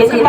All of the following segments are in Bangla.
केली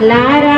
Lara.